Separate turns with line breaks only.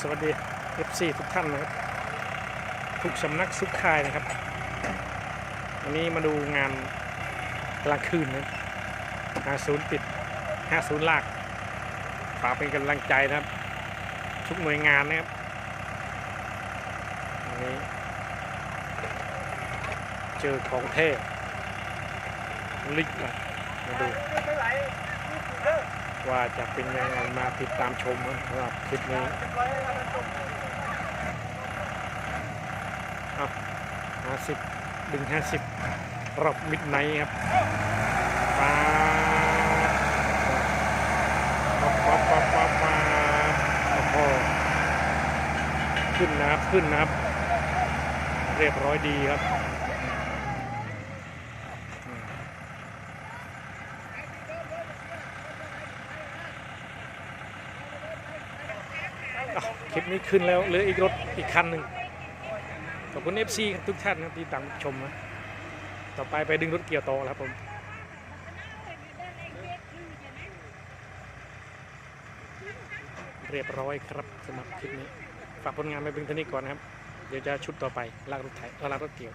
สวัสดี FC ทุกท่านนะครับทุกสำนักสุขคายนะครับ วันนี้มาดูงานกลางคืนนะครับ50ปิด50ลากฝากเป็นกำลังใจนะครับ ทุกหน่วยงานนะครับวันนี้เจอของเท่ลิกนะมาดู ว่าจะเป็นยังไงมาติดตามชมนะสำหรับคลิปนี้เอาห้าสิบดึงห้าสิบรอบมิดไนท์ครับป๊าป๊าป๊าป๊าป๊าป๊าโอ้โหขึ้นนับขึ้นนับ เรียบร้อยดีครับอืม อะ คลิปนี้ขึ้นแล้วเหลืออีกรถอีกคันหนึ่งขอบคุณ FC ทุกท่านนะที่ตามชมนะต่อไปไปดึงรถเกี่ยวโตอแล้วครับผมเรียบร้อยครับสำหรับคลิปนี้ ฝากผลงานไปเพียงเท่านี้ก่อนนะครับ เดี๋ยวจะชุดต่อไปลากรถไถลากรถเกี่ยว